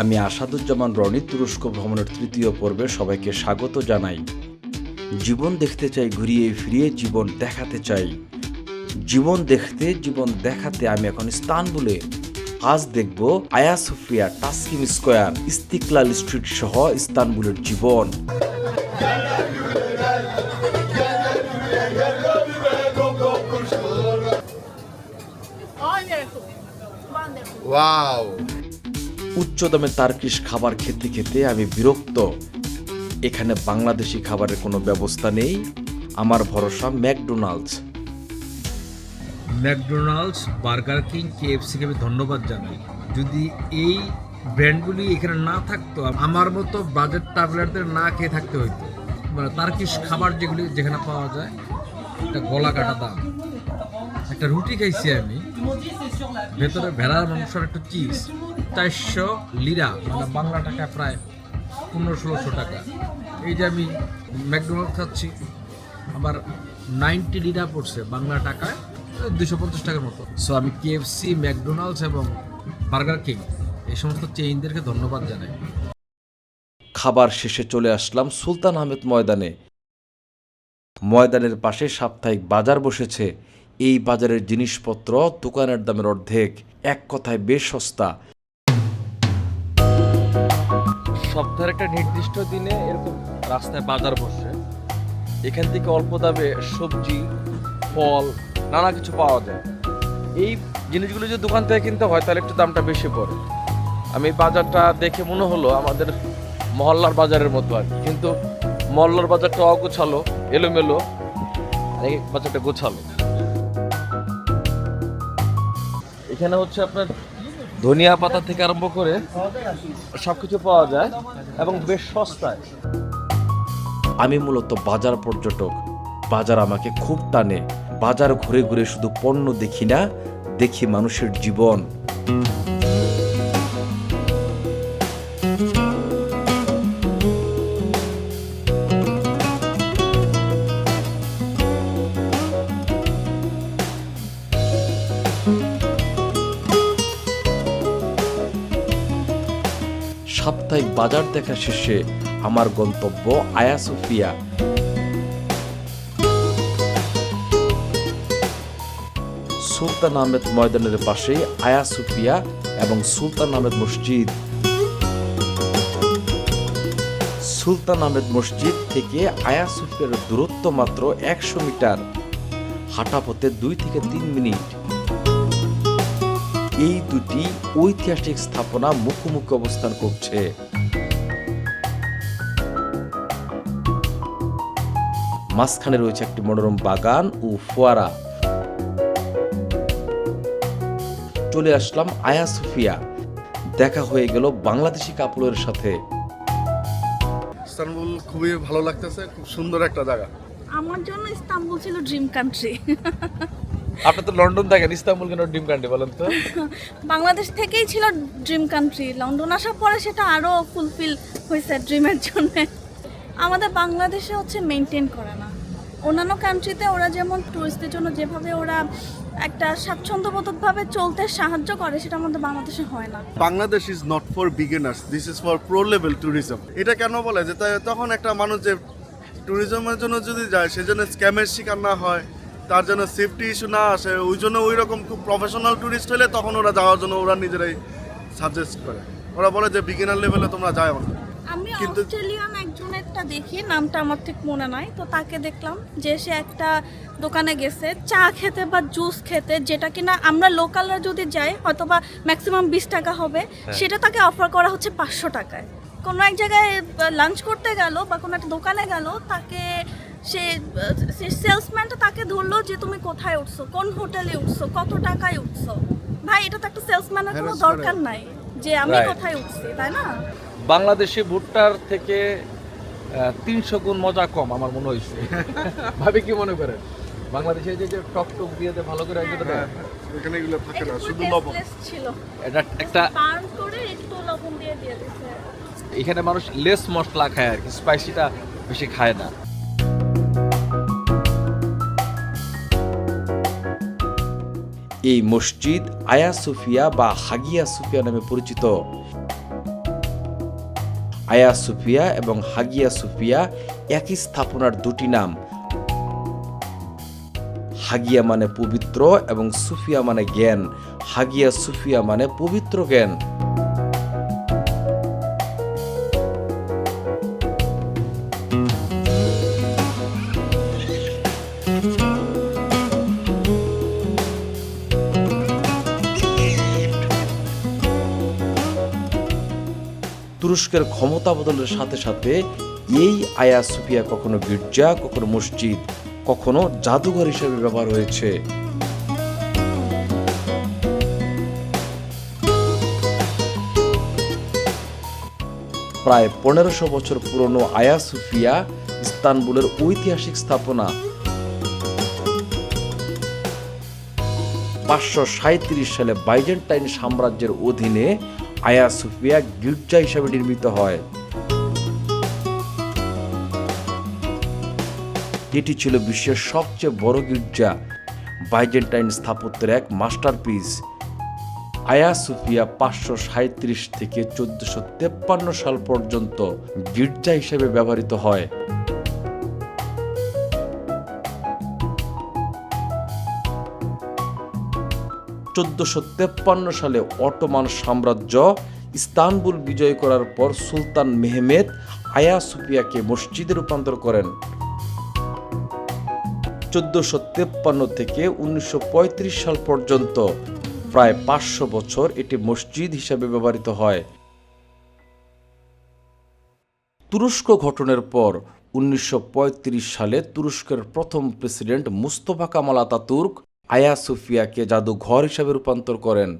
আমি আসাদুজ্জামান রনি তুরস্ক ভ্রমণের তৃতীয় পর্বে সবাইকে স্বাগত জানাই। জীবন দেখতে চাই ঘুরিয়ে ফিরিয়ে জীবন দেখাতে চাই। জীবন দেখতে জীবন দেখাতে আমি এখন ইস্তানবুলে। আজ দেখব Aya Sophia Taksim square Istiklal street সহ ইস্তানবুলের জীবন। Wonderful. উচ্চ দামে তার্কিশ খাবার খেতে খেতে আমি বিরক্ত। এখানে বাংলাদেশি খাবারের কোনো ব্যবস্থা নেই। আমার ভরসা ম্যাকডোনাল্ডস। ম্যাকডোনাল্ডস, বার্গার কিং, কেএফসিকে আমি ধন্যবাদ জানাই। যদি এই ব্র্যান্ডগুলি এখানে না থাকতো, আমার মতো বাজেট ট্রাভেলারদের না খেয়ে থাকতে হইতো। মানে তার্কিশ খাবার যেগুলি যেখানে পাওয়া যায়, একটা গলা কাটা দাম। একটা রুটি খাইছি আমি। ভেতরে ভেড়ার মাংস আর একটা চিজ চারশো লিরা মানে বাংলা টাকা প্রায় পনেরো ষোলোশো টাকা। এই যে আমি ম্যাকডোনাল্ড খাচ্ছি আমার নাইনটি লিরা পড়ছে বাংলা টাকায় দুশো পঞ্চাশ টাকার মতো। সো আমি কেএফসি ম্যাকডোনাল্ডস এবং বার্গার কিং এই সমস্ত চেইনদেরকে ধন্যবাদ জানাই। খাবার শেষে চলে আসলাম সুলতান আহমেদ ময়দানে। ময়দানের পাশে সাপ্তাহিক বাজার বসেছে এই বাজারের জিনিসপত্র দোকানের দামের অর্ধেক। এক কথায় বেশ সস্তা সপ্তাহের একটা নির্দিষ্ট দিনে এরকম রাস্তায় বাজার বসে। এখান থেকে অল্প দামে সবজি, ফল, নানা কিছু পাওয়া যায়। এই জিনিসগুলো যদি দোকান থেকে কিনতে হয়, তাহলে একটু দামটা বেশি পড়ে। আমি বাজারটা দেখে মনে হলো আমাদের মহল্লার বাজারের মতো আর। কিন্তু মহল্লার বাজারটা অগোছালো, এলোমেলো এই বাজারটা গোছালো। এখানে হচ্ছে আপনার ধনিয়া পাতা থেকে আরম্ভ করে সব কিছু পাওয়া যায় এবং বেশ সস্তায়। আমি মূলত বাজার পর্যটক। বাজার আমাকে খুব টানে। বাজার ঘুরে ঘুরে শুধু পণ্য দেখি না, দেখি মানুষের জীবন। সাপ্তাহিক বাজার দেখা শেষে আমার গন্তব্য আয়া সুফিয়া। সুলতান আহমেদ ময়দানের পাশে আয়া সুফিয়া এবং সুলতান আহমেদ মসজিদ। সুলতান আহমেদ মসজিদ থেকে আয়া সুফিয়ার দূরত্ব মাত্র একশো মিটার। হাঁটা পথে দুই থেকে তিন মিনিট। এই দুটি ঐতিহাসিক স্থাপনা মুখোমুখি অবস্থান করছে। মাঝখানে রয়েছে একটি মনোরম বাগান ও ফোয়ারা। চলে আসলাম আয়া সুফিয়া। দেখা হয়ে গেল বাংলাদেশি কাপড়ের সাথে। ইস্তানবুল খুবই ভালো লাগতেছে খুব সুন্দর একটা জায়গা। আমার জন্য ইস্তাম্বুল ছিল ড্রিম কান্ট্রি আপনি তো লন্ডন থাকেন ইস্তাম্বুল কেন ডিম কান্ডি বলেন তো? বাংলাদেশ থেকেই ছিল ড্রিম কান্ট্রি লন্ডন আসার পরে সেটা আরও ফুলফিল হয়েছে ড্রিমের জন্য। আমাদের বাংলাদেশে হচ্ছে মেনটেন করে না। অন্যান্য কান্ট্রিতে ওরা যেমন টুরিস্টদের জন্য যেভাবে ওরা একটা স্বাচ্ছন্দ্যবোধকভাবে চলতে সাহায্য করে সেটা আমাদের বাংলাদেশে হয় না। Bangladesh is not for beginners this is for pro level tourism এটা কেন বলে? যে তখন একটা মানুষ যে ট্যুরিজমের জন্য যদি যায় সেজন্য স্ক্যামের শিকার না হয়। তার জন্য সেফটি ইস্যু না আসে ওই জন্য ওই রকম খুব প্রফেশনাল ট্যুরিস্ট হলে তখন ওরা যাওয়ার জন্য ওরা নিজেরাই সাজেস্ট করে। ওরা বলে যে বিগিনার লেভেলে তোমরা যাও না। আমি কিন্তু- অস্ট্রেলিয়ান একটা দেখি নামটা আমার ঠিক মনে নাই তো তাকে দেখলাম যে সে একটা দোকানে গেছে চা খেতে বা জুস খেতে যেটা কিনা আমরা লোকালরা যদি যাই হয়তো বা ম্যাক্সিমাম বিশ টাকা হবে সেটা তাকে অফার করা হচ্ছে পাঁচশো টাকায়। কোনো এক জায়গায় লাঞ্চ করতে গেল বা কোনো একটা দোকানে গেল তাকে সে সে সেলসম্যানটা তাকে ধরলো যে তুমি কোথায় উঠছো? কোন হোটেলে উঠছো? কত টাকায় উঠছো? ভাই এটা তো একটা সেলসম্যানের কোনো দরকার নাই যে আমি কোথায় উঠছি তাই না? বাংলাদেশি ভুট্টার থেকে তিনশো গুণ মজা কম আমার মনে হয়েছে। ভাবে কি মনে করেন? বাংলাদেশে যে যে টক টক দিয়ে ভালো করে একদম এখানে এগুলো থাকে না শুধু লবণ। ছিল। এটা একটা বার্ন করে একটু লবণ দিয়ে দিয়ে দিছে এখানে মানুষ লেস মশলা খায় আর কি স্পাইসিটা বেশি খায় না। এই মসজিদ আয়া সুফিয়া বা হাগিয়া সুফিয়া নামে পরিচিত। আয়া সুফিয়া এবং হাগিয়া সুফিয়া একই স্থাপনার দুটি নাম। হাগিয়া মানে পবিত্র এবং সুফিয়া মানে জ্ঞান। হাগিয়া সুফিয়া মানে পবিত্র জ্ঞান। তুরস্কের ক্ষমতা বদলের সাথে সাথে এই আয়া সুফিয়া কখনো গির্জা, কখনো মসজিদ, কখনো জাদুঘর হিসেবে ব্যবহার হয়েছে। প্রায় পনেরোশো বছর পুরনো আয়া সুফিয়া ইস্তানবুলের ঐতিহাসিক স্থাপনা। পাঁচশো সাঁত্রিশ সালে বাইজেন্টাইন সাম্রাজ্যের অধীনে আয়া সুফিয়া গির্জা হিসাবে নির্মিত হয়। এটি ছিল বিশ্বের সবচেয়ে বড় গির্জা, বাইজেন্টাইন স্থাপত্যের এক মাস্টারপিস। আয়া সুফিয়া পাঁচশো সাঁত্রিশ থেকে চোদ্দশো তেপ্পান্ন সাল পর্যন্ত গির্জা হিসেবে ব্যবহৃত হয়। চোদ্দশো তেপ্পান্ন সালে অটোমান সাম্রাজ্য ইস্তানবুল বিজয় করার পর সুলতান মেহমেদ আয়া সুফিয়াকে মসজিদে রূপান্তর করেন। চোদ্দশো তেপ্পান্ন থেকে উনিশশো সাল পর্যন্ত প্রায় পাঁচশো বছর এটি মসজিদ হিসাবে ব্যবহৃত হয়। তুরস্ক গঠনের পর উনিশশো পঁয়ত্রিশ সালে তুরস্কের প্রথম প্রেসিডেন্ট মুস্তফা কামাল আতাতুর্ক আয়া সুফিয়াকে জাদুঘর হিসাবে রূপান্তর করেন।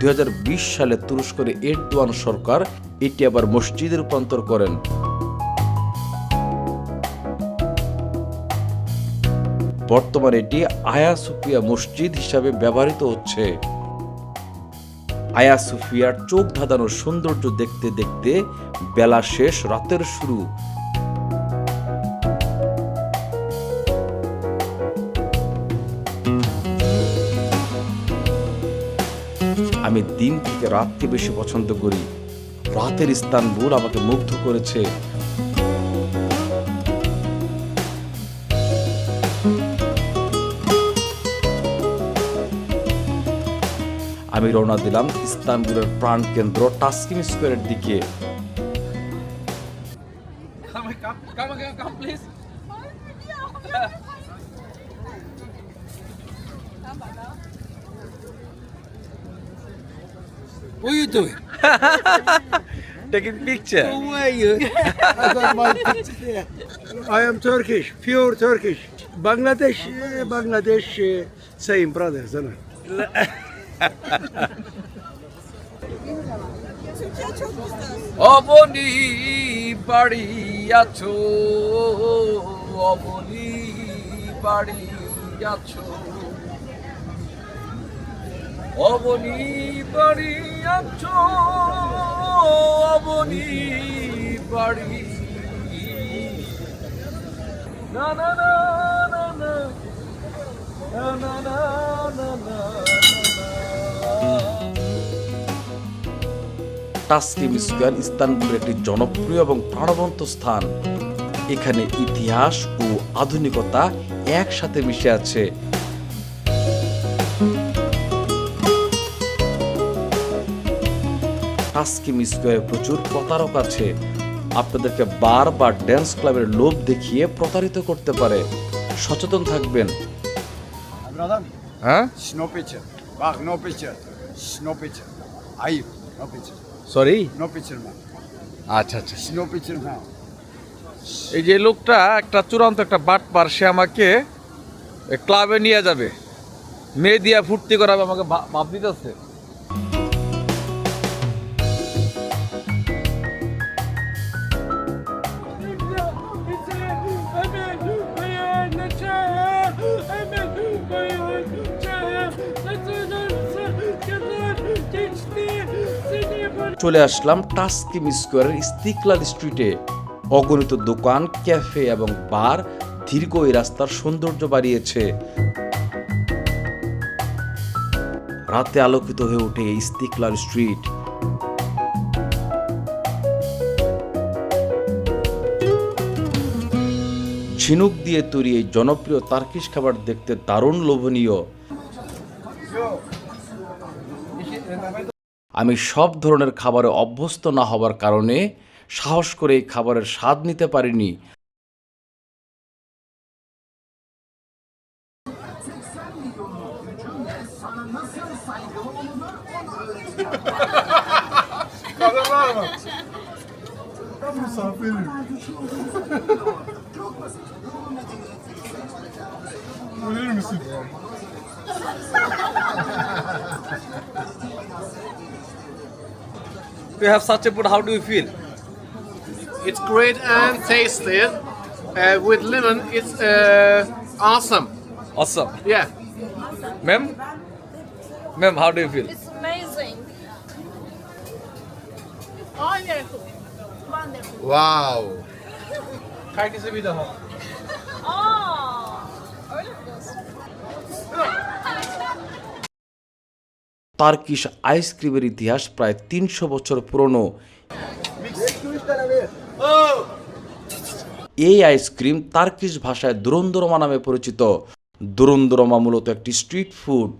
দুই সালে তুরস্কের এরদোয়ান সরকার এটি আবার মসজিদে রূপান্তর করেন। বর্তমানে এটি আয়া সুফিয়া মসজিদ হিসাবে ব্যবহৃত হচ্ছে। আয়া সুফিয়ার চোখ ধাঁধানোর সৌন্দর্য দেখতে দেখতে বেলা শেষ, রাতের শুরু। দিন থেকে রাতকে বেশি পছন্দ করি। রাতের ইস্তানবুল আমাকে মুগ্ধ করেছে। আমি রওনা দিলাম ইস্তানবুলের প্রাণকেন্দ্র টাস্কিম স্কোয়ারের দিকে. What are you doing? Taking picture. Who are you? I got my picture there. I am Turkish, pure Turkish. Bangladesh, uh, Bangladesh, uh, same brothers, isn't it? অবনি বাড়ি আছো অবনি বাড়ি আছো অবনি বাড়ি আছো অবনি বাড়ি না না না না না না না না না টাস্কিম স্কোয়ার ইস্তানবুলের একটি জনপ্রিয় এবং প্রাণবন্ত স্থান এখানে ইতিহাস ও আধুনিকতা একসাথে মিশে আছে টাস্কিম স্কোয়ারে প্রচুর প্রতারক আছে। আপনাদেরকে বার বা ড্যান্স ক্লাবের লোভ দেখিয়ে প্রতারিত করতে পারে। সচেতন থাকবেন। হ্যাঁ? Sorry No picture, man. আচ্ছা আচ্ছা। No picture now. এই যে লোকটা একটা চূড়ান্ত একটা বাট পার সে আমাকে ক্লাবে নিয়ে যাবে। মেয়ে দিয়া ফুর্তি করাবে আমাকে ভাব দিতেছে। চলে আসলাম টাস্কিম স্কোয়ারের ইস্তিকলাল স্ট্রিটে। অগণিত দোকান, ক্যাফে এবং বার দীর্ঘ এই রাস্তার সৌন্দর্য বাড়িয়েছে। রাতে আলোকিত হয়ে ওঠে ইস্তিকলাল স্ট্রিট। ঝিনুক দিয়ে তৈরি এই জনপ্রিয় তার্কিশ খাবার দেখতে দারুণ লোভনীয়। আমি সব ধরনের খাবারে অভ্যস্ত না হবার কারণে সাহস করে এই খাবারের স্বাদ নিতে পারিনি। To have such a food, how do you feel? It's great and tasty. Uh, with lemon, it's uh, awesome. Awesome. Yeah. Ma'am? Ma'am, how do you feel? It's amazing. Wonderful. Wonderful. Wow. Turkish আইসক্রিমের ইতিহাস প্রায় তিনশো বছর পুরনো। এই ice cream Turkish ভাষায় দুরন্দরমা নামে পরিচিত। দুরন্দরমা মূলত একটি স্ট্রিট ফুড।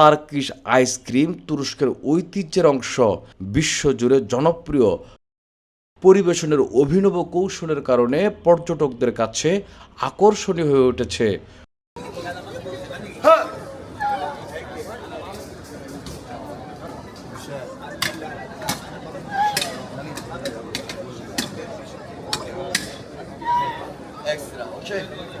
তার্কিশ আইসক্রিম তুরস্কের ঐতিহ্যের অংশ। বিশ্বজুড়ে জনপ্রিয়। পরিবেশনের অভিনব কৌশলের কারণে পর্যটকদের কাছে আকর্ষণীয় হয়ে উঠেছে? একটা minute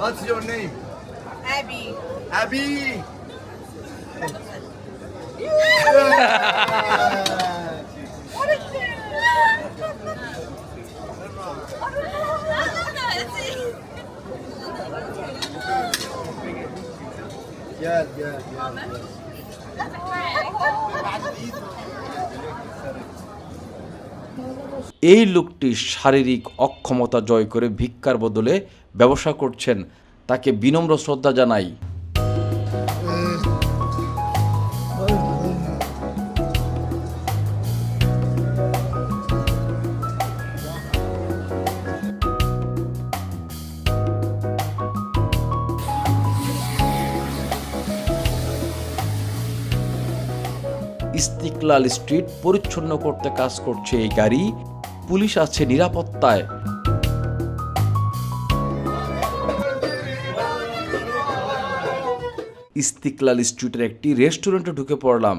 What's your name? Abby. Abby. এই লোকটি শারীরিক অক্ষমতা জয় করে ভিক্ষার বদলে ব্যবসা করছেন। তাকে বিনম্র শ্রদ্ধা জানাই। ইস্তিকলাল স্ট্রিট পরিচ্ছন্ন করতে কাজ করছে এই গাড়ি। পুলিশ আছে নিরাপত্তায়। ইস্তিকলাল স্ট্রিটের একটি রেস্টুরেন্টে ঢুকে পড়লাম।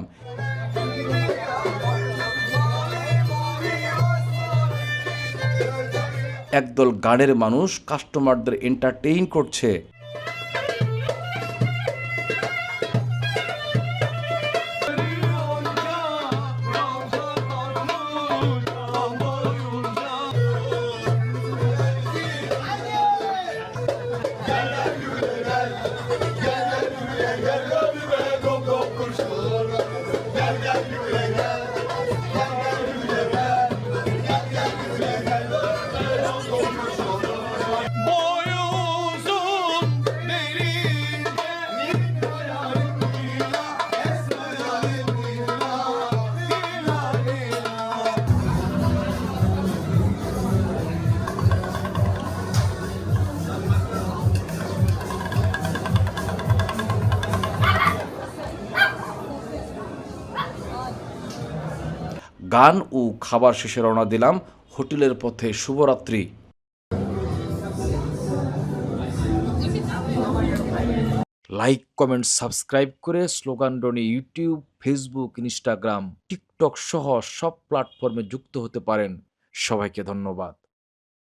একদল গানের মানুষ কাস্টমারদের এন্টারটেইন করছে। গান ও খাবার শেষে রওনা দিলাম হোটেলের পথে শুভরাত্রি। লাইক, কমেন্ট, সাবস্ক্রাইব করে স্লোগান ডনি ইউটিউব, ফেসবুক, ইনস্টাগ্রাম, টিকটক সহ সব প্ল্যাটফর্মে যুক্ত হতে পারেন। সবাইকে ধন্যবাদ।